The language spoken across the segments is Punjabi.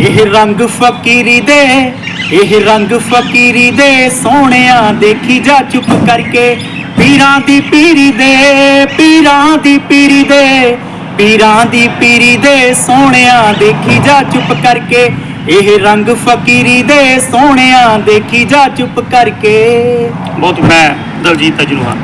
ਇਹ ਰੰਗ ਫਕੀਰੀ ਦੇ, ਇਹ ਰੰਗ ਫਕੀਰੀ ਦੇ, ਸੋਹਣਿਆ ਦੇਖੀ ਜਾ ਚੁੱਪ ਕਰਕੇ। ਪੀਰਾਂ ਦੀ ਪੀਰੀ ਦੇ, ਪੀਰਾਂ ਦੀ ਪੀਰੀ ਦੇ, ਪੀਰਾਂ ਦੀ ਪੀਰੀ ਦੇ, ਸੋਹਣਿਆ ਦੇਖੀ ਜਾ ਚੁੱਪ ਕਰਕੇ। ਇਹ ਰੰਗ ਫਕੀਰੀ ਦੇ, ਸੋਹਣਿਆ ਦੇਖੀ ਜਾ ਚੁੱਪ ਕਰਕੇ। ਬਹੁਤ ਮੈਂ ਦਲਜੀਤ ਅਜਨੂਆ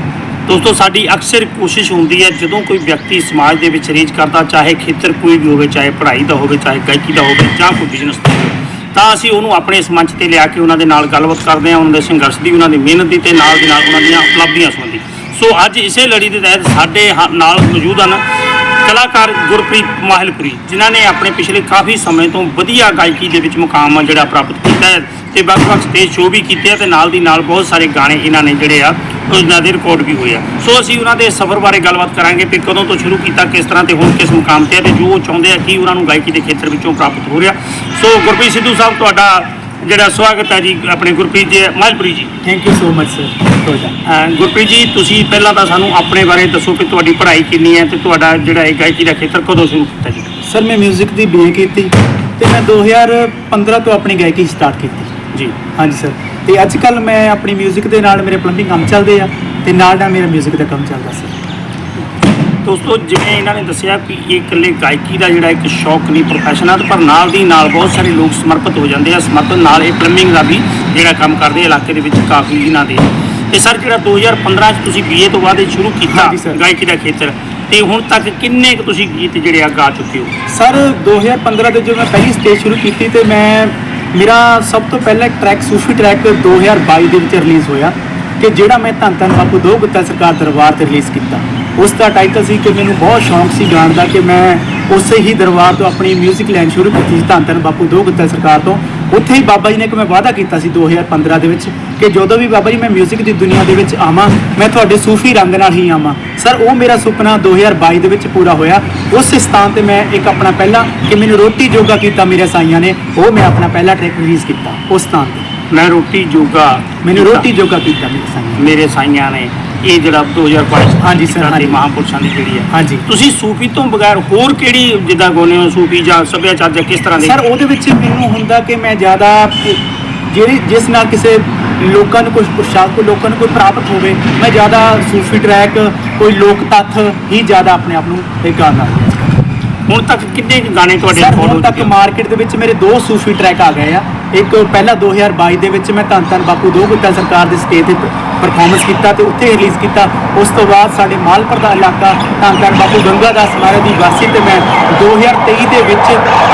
ਦੋਸਤੋ, ਸਾਡੀ ਅਕਸਰ ਕੋਸ਼ਿਸ਼ ਹੁੰਦੀ ਹੈ, ਜਦੋਂ ਕੋਈ ਵਿਅਕਤੀ ਸਮਾਜ ਦੇ ਵਿੱਚ ਰੀਚ ਕਰਦਾ, ਚਾਹੇ ਖੇਤਰ ਕੋਈ ਵੀ ਹੋਵੇ, ਚਾਹੇ ਪੜ੍ਹਾਈ ਦਾ ਹੋਵੇ, ਚਾਹੇ ਗਾਇਕੀ ਦਾ ਹੋਵੇ, ਜਾਂ ਕੋਈ ਬਿਜ਼ਨਸ ਦਾ ਹੋਵੇ, ਤਾਂ ਅਸੀਂ ਉਹਨੂੰ ਆਪਣੇ ਇਸ ਮੰਚ ਤੇ ਲਿਆ ਕੇ ਉਹਨਾਂ ਦੇ ਨਾਲ ਗੱਲਬਾਤ ਕਰਦੇ ਹਾਂ, ਉਹਨਾਂ ਦੇ ਸੰਘਰਸ਼ ਦੀ, ਉਹਨਾਂ ਦੀ ਮਿਹਨਤ ਦੀ ਤੇ ਨਾਲ ਦੀ ਨਾਲ ਉਹਨਾਂ ਦੀਆਂ ਉਪਲਬਧੀਆਂ ਸੰਬੰਧੀ। ਸੋ ਅੱਜ ਇਸੇ ਲੜੀ ਦੇ ਤਹਿਤ ਸਾਡੇ ਹਾ- ਨਾਲ ਮੌਜੂਦ ਹਨ ਕਲਾਕਾਰ ਗੁਰਪ੍ਰੀਤ ਮਾਹਿਲਪੁਰੀ, ਜਿਨ੍ਹਾਂ ਨੇ ਆਪਣੇ ਪਿਛਲੇ ਕਾਫੀ ਸਮੇਂ ਤੋਂ ਵਧੀਆ ਗਾਇਕੀ ਦੇ ਵਿੱਚ ਮੁਕਾਮ ਆ ਜਿਹੜਾ ਪ੍ਰਾਪਤ ਕੀਤਾ ਹੈ ਤੇ ਵੱਖ-ਵੱਖ ਸਟੇਜ ਸ਼ੋਅ ਵੀ ਕੀਤੇ ਆ ਤੇ ਨਾਲ ਦੀ ਨਾਲ ਬਹੁਤ ਸਾਰੇ ਗਾਣੇ ਇਹਨਾਂ ਨੇ ਜਿਹੜੇ ਆ, ਉਹਨਾਂ ਦੇ ਰਿਕਾਰਡ ਵੀ ਹੋਏ ਆ। ਸੋ ਅਸੀਂ ਉਹਨਾਂ ਦੇ ਸਫ਼ਰ ਬਾਰੇ ਗੱਲਬਾਤ ਕਰਾਂਗੇ ਕਿ ਕਦੋਂ ਤੋਂ ਸ਼ੁਰੂ ਕੀਤਾ, ਕਿਸ ਤਰ੍ਹਾਂ ਤੇ ਹੁਣ ਕਿਸ ਮੁਕਾਮ ਤੇ ਆ ਤੇ ਜੋ ਉਹ ਚਾਹੁੰਦੇ ਆ, ਕੀ ਉਹਨਾਂ ਨੂੰ ਗਾਇਕੀ ਦੇ ਖੇਤਰ ਵਿੱਚੋਂ ਪ੍ਰਾਪਤ ਹੋ ਰਿਹਾ। ਸੋ ਗੁਰਪ੍ਰੀਤ ਸਿੱਧੂ ਸਾਹਿਬ, ਤੁਹਾਡਾ ਜਿਹੜਾ ਸਵਾਗਤ ਹੈ ਜੀ ਆਪਣੇ Gurpreet ji Mahilpuri ji thank you so much sir ਤੁਹਾਡਾ ਅਹ ਗੁਰਪ੍ਰੀਤ ਜੀ ਤੁਸੀਂ ਪਹਿਲਾਂ ਤਾਂ ਸਾਨੂੰ ਆਪਣੇ ਬਾਰੇ ਦੱਸੋ ਕਿ ਤੁਹਾਡੀ ਪੜ੍ਹਾਈ ਕਿੰਨੀ ਹੈ ਤੇ ਤੁਹਾਡਾ ਜਿਹੜਾ ਇਹ ਗਾਇਕੀ ਦਾ ਖੇਤਰ ਕਦੋਂ ਸ਼ੁਰੂ ਕੀਤਾ ਜੀ ਸਰ ਮੈਂ 뮤직 ਦੀ ਬੀਏ ਕੀਤੀ ਤੇ ਮੈਂ 2015 ਤੋਂ ਆਪਣੀ ਗਾਇਕੀ ਸਟਾਰਟ ਕੀਤੀ ਜੀ ਹਾਂਜੀ ਸਰ ਤੇ ਅੱਜ ਕੱਲ ਮੈਂ ਆਪਣੀ 뮤직 ਦੇ ਨਾਲ ਮੇਰੇ ਪਲੰਬਿੰਗ ਕੰਮ ਚੱਲਦੇ ਆ ਤੇ ਨਾਲ ਨਾਲ ਮੇਰਾ 뮤직 ਦਾ ਕੰਮ ਚੱਲਦਾ ਸਰ ਦੋਸਤੋ ਜਿਵੇਂ ਇਹਨਾਂ ਨੇ ਦੱਸਿਆ ਕਿ ਇਹ ਇਕੱਲੇ ਗਾਇਕੀ ਦਾ ਜਿਹੜਾ ਇੱਕ ਸ਼ੌਕ ਨਹੀਂ ਪ੍ਰੋਫੈਸ਼ਨ ਆ ਪਰ ਨਾਲ ਦੀ ਨਾਲ ਬਹੁਤ ਸਾਰੇ ਲੋਕ ਸਮਰਪਿਤ ਹੋ ਜਾਂਦੇ ਆ ਸਮਰਪਿਤ ਨਾਲ ਇਹ ਪਲੰਬਿੰਗ ਦਾ ਵੀ ਜਿਹੜਾ ਕੰਮ ਕਰਦੇ ਆ ਇਲਾਕੇ ਦੇ ਵਿੱਚ ਕਾਫੀ ਇਹਨਾਂ ਦੇ। ਤੇ ਸਰ ਜਿਹੜਾ 2015 ਚ ਤੁਸੀਂ ਬੀਏ ਤੋਂ ਬਾਅਦ ਇਹ ਸ਼ੁਰੂ ਕੀਤਾ। ਗਾਇਕੀ ਦਾ ਖੇਤਰ ਤੇ ਹੁਣ ਤੱਕ ਕਿੰਨੇ ਕੁ ਤੁਸੀਂ ਗੀਤ ਜਿਹੜੇ ਆ ਗਾ ਚੁੱਕੇ ਹੋ? ਸਰ 2015 ਦੇ ਜਦੋਂ ਮੈਂ ਪਹਿਲੀ ਸਟੇਜ ਸ਼ੁਰੂ ਕੀਤੀ ਤੇ ਮੈਂ ਮੇਰਾ ਸਭ ਤੋਂ ਪਹਿਲਾ ਟਰੈਕ ਸੂਫੀ ਟਰੈਕ 2022 ਦੇ ਵਿੱਚ ਰਿਲੀਜ਼ ਹੋਇਆ ਕਿ ਜਿਹੜਾ ਮੈਂ ਧੰਨ ਧੰਨ ਬਾਪੂ ਦੋ ਗੁੱਤਾ ਸਰਕਾਰ ਦਰਬਾਰ ਤੇ ਰਿਲੀਜ਼ ਕੀਤਾ। ਉਸ ਦਾ ਟਾਈਟਲ ਸੀ ਕਿ ਮੈਨੂੰ ਬਹੁਤ ਸ਼ੌਂਕ ਸੀ ਗਾਣ ਦਾ ਕਿ ਮੈਂ ਉਸੇ ਹੀ ਦਰਬਾਰ ਤੋਂ ਆਪਣੀ 뮤직 ਲਾਈਨ ਸ਼ੁਰੂ ਕੀਤੀ ਸੀ ਧੰਨ ਧੰਨ ਬਾਪੂ ਦੋ ਗੁੱਤਾ ਸਰਕਾਰ ਤੋਂ ਉੱਥੇ ਹੀ ਬਾਬਾ ਜੀ ਨੇ ਇੱਕ ਮੈਂ ਵਾਅਦਾ ਕੀਤਾ ਸੀ 2015 ਦੇ ਵਿੱਚ ਕਿ ਜਦੋਂ ਵੀ ਬਾਬਾ ਜੀ ਮੈਂ 뮤직 ਦੀ ਦੁਨੀਆ ਦੇ ਵਿੱਚ ਆਵਾਂ ਮੈਂ ਤੁਹਾਡੇ ਸੂਫੀ ਰੰਗ ਨਾਲ ਹੀ ਆਵਾਂ ਸਰ ਉਹ ਮੇਰਾ ਸੁਪਨਾ 2022 ਦੇ ਵਿੱਚ ਪੂਰਾ ਹੋਇਆ ਉਸ ਸਥਾਨ ਤੇ ਮੈਂ ਇੱਕ ਆਪਣਾ ਪਹਿਲਾ ਕਿ ਮੈਨੂੰ ਰੋਟੀ ਜੋਗਾ ਕੀਤਾ ਮੇਰੇ ਸਾਈਆਂ ਨੇ ਉਹ ਮੈਂ ਆਪਣਾ ਪਹਿਲਾ ਟਰੈਕ ਰਿਲੀਜ਼ ਕੀਤਾ ਉਸ ਸਥਾਨ ਤੇ ਮੈਂ ਰੋਟੀ ਜੋਗਾ ਮੈਨੂੰ ਕੀਤਾ। ਰੋਟੀ ਜੋਗਾ ਕੀਤਾ ਮੇਰੇ ਸਾਈਆਂ ਨੇ। ਇਹ ਜਿਹੜਾ 2022 ਹਾਂਜੀ ਸਰ, ਸਾਡੇ। ਮਹਾਂਪੁਰਸ਼ਾਂ ਦੀ ਜਿਹੜੀ ਹੈ। ਹਾਂਜੀ। ਤੁਸੀਂ ਸੂਫੀ ਤੋਂ ਬਗੈਰ ਹੋਰ ਕਿਹੜੀ ਜਿੱਦਾਂ ਗਾਉਂਦੇ ਹੋ ਸੂਫੀ ਜਾਂ ਸੱਭਿਆਚਾਰ ਜਾਂ ਕਿਸ ਤਰ੍ਹਾਂ ਦੇ? ਸਰ ਉਹਦੇ ਵਿੱਚ ਮੈਨੂੰ ਹੁੰਦਾ ਕਿ ਮੈਂ ਜ਼ਿਆਦਾ ਜਿਹੜੀ ਜਿਸ ਨਾਲ ਕਿਸੇ ਲੋਕਾਂ ਨੂੰ ਕੁਝ ਪੁਰਸ਼ਾਦ ਕੋ ਲੋਕਾਂ ਨੂੰ ਕੋਈ ਪ੍ਰਾਪਤ ਹੋਵੇ ਮੈਂ ਜ਼ਿਆਦਾ ਸੂਫੀ ਟਰੈਕ ਕੋਈ ਲੋਕ ਤੱਥ ਹੀ ਜ਼ਿਆਦਾ ਆਪਣੇ ਆਪ ਨੂੰ ਇਹ ਗਾਣਾ ਹੁਣ ਤੱਕ ਕਿੰਨੇ ਗਾਣੇ ਤੁਹਾਡੇ record ਹੋ ਹੁਣ ਤੱਕ? ਮਾਰਕੀਟ ਦੇ ਵਿੱਚ ਮੇਰੇ ਦੋ ਸੂਫੀ ਟਰੈਕ ਆ ਗਏ ਆ। ਇੱਕ ਪਹਿਲਾ 2022 ਦੇ ਵਿੱਚ ਮੈਂ ਧੰਨ ਧੰਨ ਬਾਪੂ ਦੋ ਗੁੱਤਾ ਸਰਕਾਰ ਦੇ ਸਟੇਜ ਤੇ ਪਰਫਾਰਮੈਂਸ ਕੀਤਾ ਤੇ ਉੱਥੇ ਰਿਲੀਜ਼ ਕੀਤਾ। ਉਸ ਤੋਂ ਬਾਅਦ ਸਾਡੇ ਮਾਲਪੁਰ ਦਾ ਇਲਾਕਾ ਧੰਨ ਬਾਪੂ ਗੰਗਾ ਦਾਸ ਮਹਾਰਾਜ ਦੀ ਵਾਸੀ ਤੇ ਮੈਂ 2023 ਦੇ ਵਿੱਚ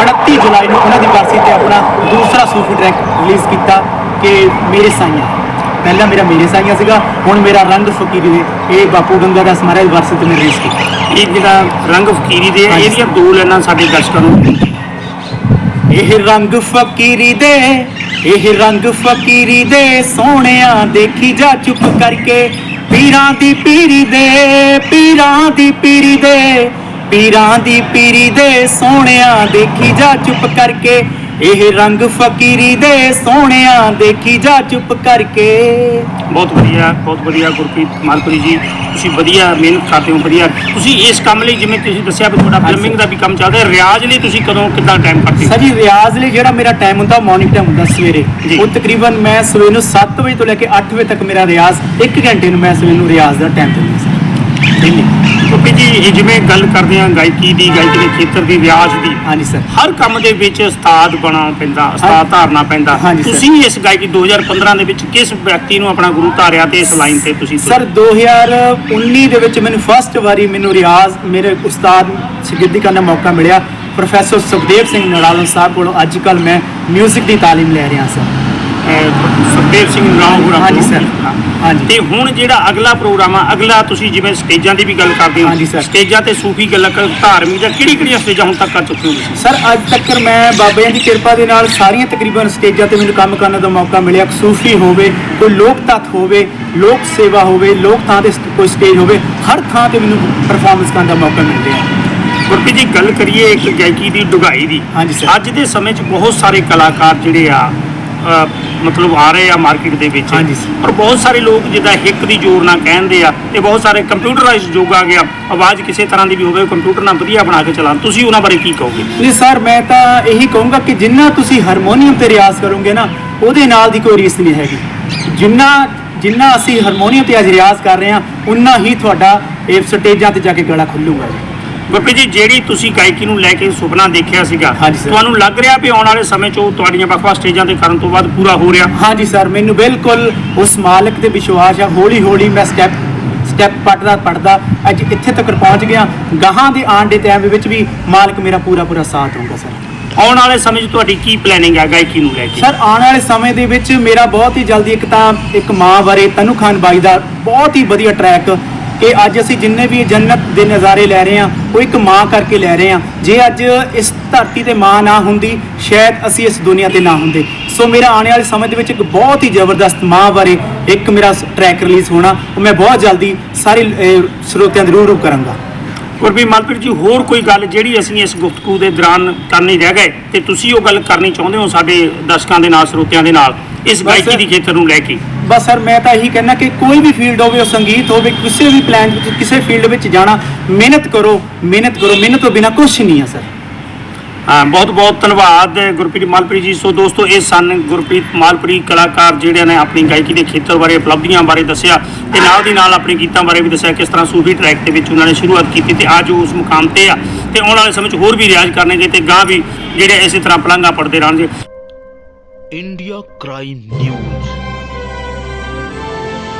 29 ਜੁਲਾਈ ਨੂੰ ਉਹਨਾਂ ਦੀ ਵਾਸੀ ਤੇ ਆਪਣਾ ਦੂਸਰਾ ਸੂਫੀ ਟਰੈਕ ਰਿਲੀਜ਼ ਕੀਤਾ ਕਿ ਮੇਰੇ ਸਾਈਆਂ। ਪਹਿਲਾ ਮੇਰਾ ਮੇਰੇ ਸਾਈਆਂ ਸੀਗਾ ਹੁਣ ਮੇਰਾ ਰੰਗ ਫਕੀਰੀ ਦੇ ਇਹ ਬਾਪੂ ਗੰਗਾ ਦਾਸ ਮਹਾਰਾਜ ਦੀ ਵਾਸੀ ਤੇ ਮੈਂ ਰਿਲੀਜ਼ ਕੀਤਾ। ਇਹ ਜਿਹੜਾ ਰੰਗ ਫਕੀਰੀ ਦੇ। ਇਹਦੀਆਂ ਦੋ ਲਾਈਨਾਂ ਸਾਡੇ ਦਰਸ਼ਕਾਂ ਨੂੰ। ਇਹ ਰੰਗ ਫਕੀਰੀ ਦੇ ਇਹ ਰੰਗ ਫਕੀਰੀ ਦੇ ਸੋਹਣਿਆ ਦੇਖੀ ਜਾ ਚੁੱਪ ਕਰਕੇ। ਪੀਰਾਂ ਦੀ ਪੀਰੀ ਦੇ, ਪੀਰਾਂ ਦੀ ਪੀਰੀ ਦੇ, ਪੀਰਾਂ ਦੀ ਪੀਰੀ ਦੇ ਸੋਹਣਿਆ ਦੇਖੀ ਜਾ ਚੁੱਪ ਕਰਕੇ। ਇਹ ਰੰਗ ਫਕੀਰੀ ਦੇ ਸੋਹਣਿਆ ਦੇਖੀ ਜਾ ਚੁੱਪ ਕਰਕੇ। ਬਹੁਤ ਵਧੀਆ ਬਹੁਤ ਵਧੀਆ ਗੁਰਪ੍ਰੀਤ ਮਾਲਪੁਰੀ ਜੀ। ਤੁਸੀਂ ਵਧੀਆ ਮਿਹਨਤ ਕਰਦੇ ਹੋ ਵਧੀਆ। ਤੁਸੀਂ ਇਸ ਕੰਮ ਲਈ ਜਿਵੇਂ ਤੁਸੀਂ ਦੱਸਿਆ ਵੀ ਤੁਹਾਡਾ। ਫਿਲਮਿੰਗ ਦਾ ਵੀ ਕੰਮ ਚੱਲਦਾ ਹੈ ਰਿਆਜ਼ ਲਈ ਤੁਸੀਂ ਕਦੋਂ ਕਿੱਦਾਂ ਟਾਈਮ ਕੱਢਦੇ ਹੋ? ਸਰ ਜੀ ਰਿਆਜ਼ ਲਈ ਜਿਹੜਾ ਮੇਰਾ ਟਾਈਮ ਹੁੰਦਾ ਮਾਰਨਿੰਗ ਟਾਈਮ ਹੁੰਦਾ ਸਵੇਰੇ। ਜੀ। ਉਹ ਤਕਰੀਬਨ ਮੈਂ ਸਵੇਰ ਨੂੰ 7 ਵਜੇ ਤੋਂ ਲੈ ਕੇ 8 ਵਜੇ ਤੱਕ ਮੇਰਾ ਰਿਆਜ਼ 1 ਘੰਟੇ ਨੂੰ ਮੈਂ ਸਵੇਰ ਨੂੰ ਰਿਆਜ਼ ਦਾ ਟਾਈਮ ਦਿੰਦਾ ਸਰ ਡੇਲੀ ਗੁਰਪ੍ਰੀਤ ਜੀ ਇਹ ਜਿਵੇਂ ਗੱਲ ਕਰਦੇ ਹਾਂ ਗਾਇਕੀ ਦੀ ਗਾਇਕੀ ਦੇ ਖੇਤਰ ਦੀ ਰਿਆਜ਼ ਦੀ। ਹਾਂਜੀ ਸਰ। ਹਰ ਕੰਮ ਦੇ ਵਿੱਚ ਉਸਤਾਦ ਬਣਾ ਪੈਂਦਾ ਉਸਤਾਦ ਧਾਰਨਾ ਪੈਂਦਾ। ਹਾਂਜੀ ਸਰ। ਤੁਸੀਂ ਇਸ ਗਾਇਕੀ 2015 ਦੇ ਵਿੱਚ ਕਿਸ ਵਿਅਕਤੀ ਨੂੰ ਆਪਣਾ ਗੁਰੂ ਧਾਰਿਆ ਤੇ ਇਸ ਲਾਈਨ ਤੇ ਤੁਸੀਂ ਸਰ 2019 ਦੇ ਵਿੱਚ ਮੈਨੂੰ ਫਸਟ ਵਾਰੀ ਮੈਨੂੰ ਰਿਆਜ਼ ਮੇਰੇ ਉਸਤਾਦ ਸ਼ਾਗਿਰਦੀ ਕਰਨ ਦਾ ਮੌਕਾ ਮਿਲਿਆ। ਪ੍ਰੋਫੈਸਰ ਸੁਖਦੇਵ ਸਿੰਘ ਨੜਾਲਨ ਸਾਹਿਬ ਕੋਲੋਂ ਅੱਜ ਕੱਲ ਮੈਂ 뮤직 ਦੀ ਤਾਲੀਮ ਲੈ ਰਿਹਾ ਸਰ। ਸੁਖਦੇਵ ਸਿੰਘ ਰਾਉਗੁਰਾ ਹਾਂਜੀ ਸਰ। ਹਾਂਜੀ। ਤੇ ਹੁਣ ਜਿਹੜਾ ਅਗਲਾ ਪ੍ਰੋਗਰਾਮ ਆ ਅਗਲਾ ਤੁਸੀਂ ਜਿਵੇਂ ਸਟੇਜਾਂ ਦੀ ਵੀ ਗੱਲ ਕਰਦੇ ਹਾਂਜੀ ਹੋ ਸਰ। ਸਟੇਜਾਂ ਤੇ ਸੂਫੀ ਗੱਲਾਂ ਕਰ ਧਾਰਮਿਕ ਜਾਂ ਕਿਹੜੀ ਕਿਹੜੀਆਂ ਸਟੇਜਾਂ ਹੁਣ ਤੱਕ ਕਰ ਚੁੱਕੇ ਹੋ ਤੁਸੀਂ ਸਰ ਅੱਜ ਤੱਕ ਮੈਂ ਬਾਬਿਆਂ ਦੀ ਕਿਰਪਾ ਦੇ ਨਾਲ ਸਾਰੀਆਂ ਤਕਰੀਬਨ ਸਟੇਜਾਂ ਤੇ ਮੈਨੂੰ ਕੰਮ ਕਰਨ ਦਾ ਮੌਕਾ ਮਿਲਿਆ ਸੂਫੀ ਹੋਵੇ ਕੋਈ ਲੋਕ ਤੱਤ ਹੋਵੇ ਲੋਕ ਸੇਵਾ ਹੋਵੇ ਲੋਕ ਥਾਂ ਤੇ ਕੋਈ ਸਟੇਜ ਹੋਵੇ ਹਰ ਥਾਂ ਤੇ ਮੈਨੂੰ ਪਰਫਾਰਮੈਂਸ ਕਰਨ ਦਾ ਮੌਕਾ ਮਿਲ ਰਿਹਾ ਗੁਰਪ੍ਰੀਤ ਜੀ ਗੱਲ ਕਰੀਏ ਇੱਕ ਗਾਇਕੀ ਦੀ ਡੁਗਾਈ ਦੀ ਹਾਂਜੀ ਸਰ। ਅੱਜ ਦੇ ਸਮੇਂ 'ਚ ਬਹੁਤ ਸਾਰੇ ਕਲਾਕਾਰ ਜਿਹੜੇ ਆ ਮਤਲਬ ਆ ਰਹੇ ਆ ਮਾਰਕੀਟ ਦੇ ਵਿੱਚ। ਹਾਂਜੀ। ਪਰ ਬਹੁਤ ਸਾਰੇ ਲੋਕ ਜਿੱਦਾਂ ਹਿੱਕ ਦੀ ਜ਼ੋਰ ਨਾਲ ਕਹਿੰਦੇ ਆ ਤੇ ਬਹੁਤ ਸਾਰੇ ਕੰਪਿਊਟਰਾਈਜ਼ਡ ਯੁੱਗ ਆ ਗਿਆ ਆਵਾਜ਼ ਕਿਸੇ ਤਰ੍ਹਾਂ ਦੀ ਵੀ ਹੋਵੇ ਕੰਪਿਊਟਰ ਨਾਲ ਵਧੀਆ ਬਣਾ ਕੇ ਚਲਾਉਣ। ਤੁਸੀਂ ਉਹਨਾਂ ਬਾਰੇ ਕੀ ਕਹੋਗੇ? ਨਹੀਂ ਸਰ ਮੈਂ ਤਾਂ ਇਹੀ ਕਹੂੰਗਾ ਕਿ ਜਿੰਨਾ ਤੁਸੀਂ ਹਾਰਮੋਨੀਅਮ ਤੇ ਰਿਆਜ਼ ਕਰੋਗੇ ਨਾ ਉਹਦੇ ਨਾਲ ਦੀ ਕੋਈ ਰੀਸ ਨਹੀਂ ਹੈਗੀ। ਜਿੰਨਾ ਜਿੰਨਾ ਅਸੀਂ ਹਾਰਮੋਨੀਅਮ ਤੇ ਅੱਜ ਰਿਆਜ਼ ਕਰ ਰਹੇ ਹਾਂ ਉਨਾ ਹੀ ਤੁਹਾਡਾ ਇਹ ਸਟੇਜਾਂ ਤੇ ਜਾ ਕੇ ਗਲਾ ਖੁੱਲੂਗਾ ਜੀ। ਗੁਰਪ੍ਰੀਤ ਜੀ ਜਿਹੜੀ ਤੁਸੀਂ ਗਾਇਕੀ ਨੂੰ ਲੈ ਕੇ ਸੁਪਨਾ ਦੇਖਿਆ ਸੀਗਾ ਹਾਂਜੀ ਸਰ। ਤੁਹਾਨੂੰ ਲੱਗ ਰਿਹਾ ਵੀ ਆਉਣ ਵਾਲੇ ਸਮੇਂ 'ਚ ਉਹ ਤੁਹਾਡੀਆਂ ਵੱਖ-ਵੱਖ ਸਟੇਜਾਂ ਤੇ ਕਰਨ ਤੋਂ ਬਾਅਦ ਪੂਰਾ ਹੋ ਰਿਹਾ? ਹਾਂਜੀ ਸਰ ਮੈਨੂੰ ਬਿਲਕੁਲ ਉਸ ਮਾਲਕ ਤੇ ਵਿਸ਼ਵਾਸ ਆ ਹੌਲੀ ਹੌਲੀ ਮੈਂ ਸਟੈਪ ਸਟੈਪ ਪੜਦਾ ਪੜਦਾ ਅੱਜ ਇੱਥੇ ਤੱਕ ਪਹੁੰਚ ਗਿਆ। ਗਾਹਾਂ ਦੇ ਆਉਣ ਦੇ ਟਾਈਮ ਵਿੱਚ ਵੀ ਮਾਲਕ ਮੇਰਾ ਪੂਰਾ ਪੂਰਾ ਸਾਥ ਹੋਊਗਾ ਸਰ। ਆਉਣ ਵਾਲੇ ਸਮੇਂ 'ਚ ਤੁਹਾਡੀ ਕੀ ਪਲੈਨਿੰਗ ਹੈ ਗਾਇਕੀ ਨੂੰ ਲੈ ਕੇ? ਸਰ ਆਉਣ ਵਾਲੇ ਸਮੇਂ ਦੇ ਵਿੱਚ ਮੇਰਾ ਬਹੁਤ ਹੀ ਜਲਦੀ ਇੱਕ ਤਾਂ ਇੱਕ ਮਾਂ ਬਾਰੇ ਤਨੂ ਖਾਨ ਬਾਈ ਦਾ ਬਹੁਤ ਹੀ ਵਧੀਆ ਟਰੈਕ ਕਿ ਅੱਜ ਅਸੀਂ ਜਿੰਨੇ ਵੀ ਜੰਨਤ ਦੇ ਨਜ਼ਾਰੇ ਲੈ ਰਹੇ ਹਾਂ ਉਹ ਇੱਕ ਮਾਂ ਕਰਕੇ ਲੈ ਰਹੇ ਹਾਂ। ਜੇ ਅੱਜ ਇਸ ਧਰਤੀ ਤੇ ਮਾਂ ਨਾ ਹੁੰਦੀ ਸ਼ਾਇਦ ਅਸੀਂ ਇਸ ਦੁਨੀਆ ਤੇ ਨਾ ਹੁੰਦੇ। ਸੋ ਮੇਰਾ ਆਉਣ ਵਾਲੇ ਸਮੇਂ ਦੇ ਵਿੱਚ ਇੱਕ ਬਹੁਤ ਹੀ ਜ਼ਬਰਦਸਤ ਮਾਂ ਬਾਰੇ ਇੱਕ ਮੇਰਾ ਟਰੈਕ ਰਿਲੀਜ਼ ਹੋਣਾ ਉਹ ਮੈਂ ਬਹੁਤ ਜਲਦੀ ਸਾਰੇ ਸਰੋਤਿਆਂ ਦੇ ਰੂਬਰੂ ਕਰਾਂਗਾ। ਗੁਰਪ੍ਰੀਤ ਮਲਪ੍ਰੀਤ ਜੀ ਹੋਰ ਕੋਈ ਗੱਲ ਜਿਹੜੀ ਅਸੀਂ ਇਸ ਗੁਫ਼ਤਗੂ ਦੇ ਦੌਰਾਨ ਕਰਨੀ ਰਹਿ ਗਏ ਤੇ ਤੁਸੀਂ ਉਹ ਗੱਲ ਕਰਨੀ ਚਾਹੁੰਦੇ ਹੋ ਸਾਡੇ ਦਰਸ਼ਕਾਂ ਦੇ ਨਾਲ ਸਰੋਤਿਆਂ ਦੇ ਨਾਲ ਇਸ ਗਾਇਕੀ ਦੀ ਖੇਤਰ ਨੂੰ ਲੈ ਕੇ? ਬਸ ਸਰ ਮੈਂ ਤਾਂ ਇਹੀ ਕਹਿਣਾ ਕਿ ਕੋਈ ਵੀ ਫੀਲਡ ਹੋਵੇ ਉਹ ਸੰਗੀਤ ਹੋਵੇ ਕਿਸੇ ਵੀ ਪਲਾਂਟ ਵਿੱਚ ਕਿਸੇ ਫੀਲਡ ਵਿੱਚ ਜਾਣਾ ਮਿਹਨਤ ਕਰੋ ਮਿਹਨਤ ਕਰੋ ਮਿਹਨਤ ਤੋਂ ਬਿਨਾ ਕੁਝ ਨਹੀਂ ਹੈ ਸਰ। ਬਹੁਤ ਬਹੁਤ ਧੰਨਵਾਦ ਗੁਰਪ੍ਰੀਤ ਮਾਲਪ੍ਰੀਤ ਜੀ। ਸੋ ਦੋਸਤੋ ਇਹ ਸਨ ਗੁਰਪ੍ਰੀਤ ਮਾਲਪ੍ਰੀਤ ਕਲਾਕਾਰ ਜਿਹੜੇ ਨੇ ਆਪਣੀ ਗਾਇਕੀ ਦੇ ਖੇਤਰ ਬਾਰੇ ਉਪਲਬਧੀਆਂ ਬਾਰੇ ਦੱਸਿਆ ਤੇ ਨਾਲ ਦੀ ਨਾਲ ਆਪਣੇ ਗੀਤਾਂ ਬਾਰੇ ਵੀ ਦੱਸਿਆ ਕਿਸ ਤਰ੍ਹਾਂ ਸੂਫੀ ਟਰੈਕ ਦੇ ਵਿੱਚ ਉਹਨਾਂ ਨੇ ਸ਼ੁਰੂਆਤ ਕੀਤੀ ਤੇ ਅੱਜ ਉਸ ਮੁਕਾਮ ਤੇ ਆ ਤੇ ਆਉਣ ਵਾਲੇ ਸਮੇਂ 'ਚ ਹੋਰ ਵੀ ਰਿਆਜ਼ ਕਰਨਗੇ ਤੇ ਗਾਂ ਵੀ ਜਿਹੜੇ ਇਸੇ ਤਰ੍ਹਾਂ ਪਲੰਗਾ ਪੜਦੇ ਰਹਿਣਗੇ। India crime news